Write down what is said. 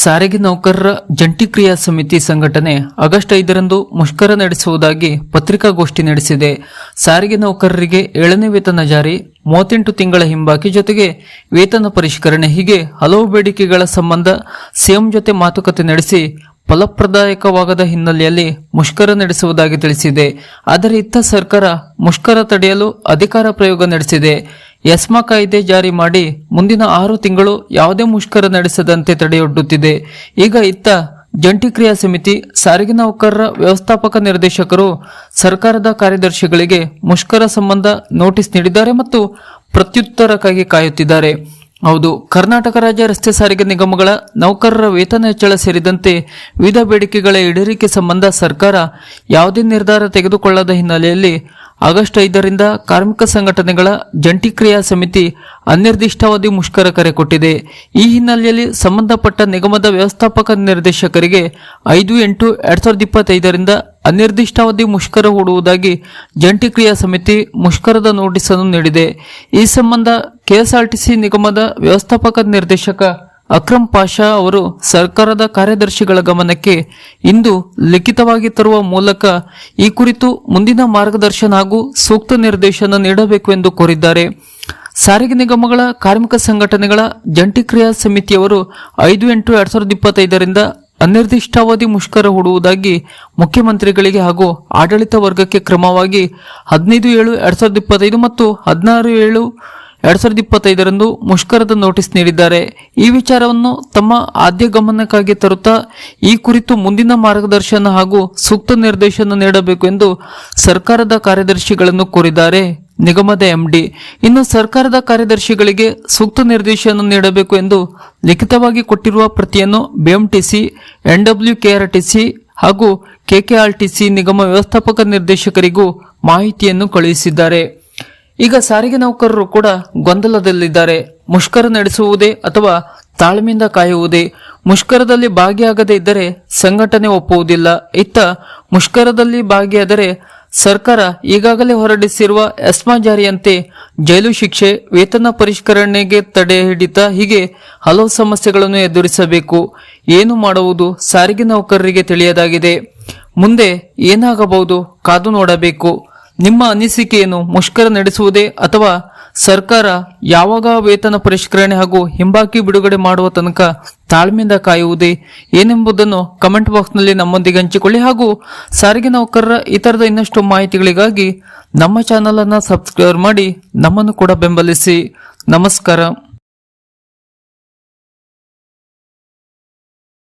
ಸಾರಿಗೆ ನೌಕರರ ಜಂಟಿ ಕ್ರಿಯಾ ಸಮಿತಿ ಸಂಘಟನೆ ಆಗಸ್ಟ್ ಐದರಂದು ಮುಷ್ಕರ ನಡೆಸುವುದಾಗಿ ಪತ್ರಿಕಾಗೋಷ್ಠಿ ನಡೆಸಿದೆ. ಸಾರಿಗೆ ನೌಕರರಿಗೆ ಏಳನೇ ವೇತನ ಜಾರಿ, ಮೂವತ್ತೆಂಟು ತಿಂಗಳ ಹಿಂಬಾಕಿ ಜೊತೆಗೆ ವೇತನ ಪರಿಷ್ಕರಣೆ, ಹೀಗೆ ಹಲವು ಬೇಡಿಕೆಗಳ ಸಂಬಂಧ ಸಿಎಂ ಜೊತೆ ಮಾತುಕತೆ ನಡೆಸಿ ಫಲಪ್ರದಾಯಕವಾಗದ ಹಿನ್ನೆಲೆಯಲ್ಲಿ ಮುಷ್ಕರ ನಡೆಸುವುದಾಗಿ ತಿಳಿಸಿದೆ. ಆದರೆ ಇತ್ತ ಸರ್ಕಾರ ಮುಷ್ಕರ ತಡೆಯಲು ಅಧಿಕಾರ ಪ್ರಯೋಗ ನಡೆಸಿದೆ. ಎಸ್ಮಾ ಕಾಯ್ದೆ ಜಾರಿ ಮಾಡಿ ಮುಂದಿನ ಆರು ತಿಂಗಳು ಯಾವುದೇ ಮುಷ್ಕರ ನಡೆಸದಂತೆ ತಡೆಯೊಡ್ಡುತ್ತಿದೆ. ಈಗ ಇತ್ತ ಜಂಟಿ ಕ್ರಿಯಾ ಸಮಿತಿ ಸಾರಿಗೆ ನೌಕರರ ವ್ಯವಸ್ಥಾಪಕ ನಿರ್ದೇಶಕರು ಸರ್ಕಾರದ ಕಾರ್ಯದರ್ಶಿಗಳಿಗೆ ಮುಷ್ಕರ ಸಂಬಂಧ ನೋಟಿಸ್ ನೀಡಿದ್ದಾರೆ ಮತ್ತು ಪ್ರತ್ಯುತ್ತರಕ್ಕಾಗಿ ಕಾಯುತ್ತಿದ್ದಾರೆ. ಹೌದು, ಕರ್ನಾಟಕ ರಾಜ್ಯ ರಸ್ತೆ ಸಾರಿಗೆ ನಿಗಮಗಳ ನೌಕರರ ವೇತನ ಹೆಚ್ಚಳ ಸೇರಿದಂತೆ ವಿವಿಧ ಬೇಡಿಕೆಗಳ ಈಡೇರಿಕೆ ಸಂಬಂಧ ಸರ್ಕಾರ ಯಾವುದೇ ನಿರ್ಧಾರ ತೆಗೆದುಕೊಳ್ಳದ ಹಿನ್ನೆಲೆಯಲ್ಲಿ ಆಗಸ್ಟ್ ಐದರಿಂದ ಕಾರ್ಮಿಕ ಸಂಘಟನೆಗಳ ಜಂಟಿ ಕ್ರಿಯಾ ಸಮಿತಿ ಅನಿರ್ದಿಷ್ಟಾವಧಿ ಮುಷ್ಕರ ಕರೆ ಕೊಟ್ಟಿದೆ. ಈ ಹಿನ್ನೆಲೆಯಲ್ಲಿ ಸಂಬಂಧಪಟ್ಟ ನಿಗಮದ ವ್ಯವಸ್ಥಾಪಕ ನಿರ್ದೇಶಕರಿಗೆ ಐದು ಎಂಟು ಎರಡ್ ಸಾವಿರದ ಇಪ್ಪತ್ತೈದರಿಂದ ಅನಿರ್ದಿಷ್ಟಾವಧಿ ಮುಷ್ಕರ ಹೂಡುವುದಾಗಿ ಜಂಟಿ ಕ್ರಿಯಾ ಸಮಿತಿ ಮುಷ್ಕರದ ನೋಟಿಸ್ ಅನ್ನು ನೀಡಿದೆ. ಈ ಸಂಬಂಧ ಕೆಎಸ್ಆರ್ಟಿಸಿ ನಿಗಮದ ವ್ಯವಸ್ಥಾಪಕ ನಿರ್ದೇಶಕ ಅಕ್ರಮ್ ಪಾಷಾ ಅವರು ಸರ್ಕಾರದ ಕಾರ್ಯದರ್ಶಿಗಳ ಗಮನಕ್ಕೆ ಇಂದು ಲಿಖಿತವಾಗಿ ತರುವ ಮೂಲಕ ಈ ಕುರಿತು ಮುಂದಿನ ಮಾರ್ಗದರ್ಶನ ಹಾಗೂ ಸೂಕ್ತ ನಿರ್ದೇಶನ ನೀಡಬೇಕು ಎಂದು ಕೋರಿದ್ದಾರೆ. ಸಾರಿಗೆ ನಿಗಮಗಳ ಕಾರ್ಮಿಕ ಸಂಘಟನೆಗಳ ಜಂಟಿ ಕ್ರಿಯಾ ಸಮಿತಿಯವರು ಐದು ಎಂಟು ಎರಡ್ ಸಾವಿರದ ಇಪ್ಪತ್ತೈದರಿಂದ ಅನಿರ್ದಿಷ್ಟಾವಧಿ ಮುಷ್ಕರ ಹೂಡುವುದಾಗಿ ಮುಖ್ಯಮಂತ್ರಿಗಳಿಗೆ ಹಾಗೂ ಆಡಳಿತ ವರ್ಗಕ್ಕೆ ಕ್ರಮವಾಗಿ ಹದಿನೈದು ಏಳು ಎರಡ್ ಸಾವಿರದ ಇಪ್ಪತ್ತೈದು ಮತ್ತು ಹದಿನಾರು ಏಳು ಎರಡ್ ಸಾವಿರದ ಇಪ್ಪತ್ತೈದರಂದು ಮುಷ್ಕರದ ನೋಟಿಸ್ ನೀಡಿದ್ದಾರೆ. ಈ ವಿಚಾರವನ್ನು ತಮ್ಮ ಆದ್ಯ ಗಮನಕ್ಕಾಗಿ ತರುತ್ತಾ ಈ ಕುರಿತು ಮುಂದಿನ ಮಾರ್ಗದರ್ಶನ ಹಾಗೂ ಸೂಕ್ತ ನಿರ್ದೇಶನ ನೀಡಬೇಕು ಎಂದು ಸರ್ಕಾರದ ಕಾರ್ಯದರ್ಶಿಗಳನ್ನು ಕೋರಿದ್ದಾರೆ. ನಿಗಮದ ಎಂಡಿ, ಇನ್ನು ಸರ್ಕಾರದ ಕಾರ್ಯದರ್ಶಿಗಳಿಗೆ ಸೂಕ್ತ ನಿರ್ದೇಶನ ನೀಡಬೇಕು ಎಂದು ಲಿಖಿತವಾಗಿ ಕೊಟ್ಟಿರುವ ಪ್ರತಿಯನ್ನು ಬಿಎಂಟಿಸಿ, ಎನ್ಡಬ್ಲ್ಯೂ ಕೆಆರ್ಟಿಸಿ ಹಾಗೂ ಕೆಕೆಆರ್ಟಿಸಿ ನಿಗಮ ವ್ಯವಸ್ಥಾಪಕ ನಿರ್ದೇಶಕರಿಗೂ ಮಾಹಿತಿಯನ್ನು ಕಳುಹಿಸಿದ್ದಾರೆ. ಈಗ ಸಾರಿಗೆ ನೌಕರರು ಕೂಡ ಗೊಂದಲದಲ್ಲಿದ್ದಾರೆ. ಮುಷ್ಕರ ನಡೆಸುವುದೇ ಅಥವಾ ತಾಳ್ಮೆಯಿಂದ ಕಾಯುವುದೇ? ಮುಷ್ಕರದಲ್ಲಿ ಭಾಗಿಯಾಗದೇ ಇದ್ದರೆ ಸಂಘಟನೆ ಒಪ್ಪುವುದಿಲ್ಲ. ಇತ್ತ ಮುಷ್ಕರದಲ್ಲಿ ಭಾಗಿಯಾದರೆ ಸರ್ಕಾರ ಈಗಾಗಲೇ ಹೊರಡಿಸಿರುವ ಎಸ್ಮಾ ಜಾರಿಯಂತೆ ಜೈಲು ಶಿಕ್ಷೆ, ವೇತನ ಪರಿಷ್ಕರಣೆಗೆ ತಡೆ ಹಿಡಿತ, ಹೀಗೆ ಹಲವು ಸಮಸ್ಯೆಗಳನ್ನು ಎದುರಿಸಬೇಕು. ಏನು ಮಾಡುವುದು ಸಾರಿಗೆ ನೌಕರರಿಗೆ ತಿಳಿಯದಾಗಿದೆ. ಮುಂದೆ ಏನಾಗಬಹುದು? ಕಾದು ನೋಡಬೇಕು. ನಿಮ್ಮ ಅನಿಸಿಕೆಯನ್ನು ಮುಷ್ಕರ ನಡೆಸುವುದೇ ಅಥವಾ ಸರ್ಕಾರ ಯಾವಾಗ ವೇತನ ಪರಿಷ್ಕರಣೆ ಹಾಗೂ ಹಿಂಬಾಕಿ ಬಿಡುಗಡೆ ಮಾಡುವ ತನಕ ತಾಳ್ಮೆಯಿಂದ ಕಾಯುವುದೇ ಏನೆಂಬುದನ್ನು ಕಮೆಂಟ್ ಬಾಕ್ಸ್ನಲ್ಲಿ ನಮ್ಮೊಂದಿಗೆ ಹಂಚಿಕೊಳ್ಳಿ ಹಾಗೂ ಸಾರಿಗೆ ನೌಕರರ ಇತರದ ಇನ್ನಷ್ಟು ಮಾಹಿತಿಗಳಿಗಾಗಿ ನಮ್ಮ ಚಾನಲನ್ನು ಸಬ್ಸ್ಕ್ರೈಬ್ ಮಾಡಿ ನಮ್ಮನ್ನು ಕೂಡ ಬೆಂಬಲಿಸಿ. ನಮಸ್ಕಾರ.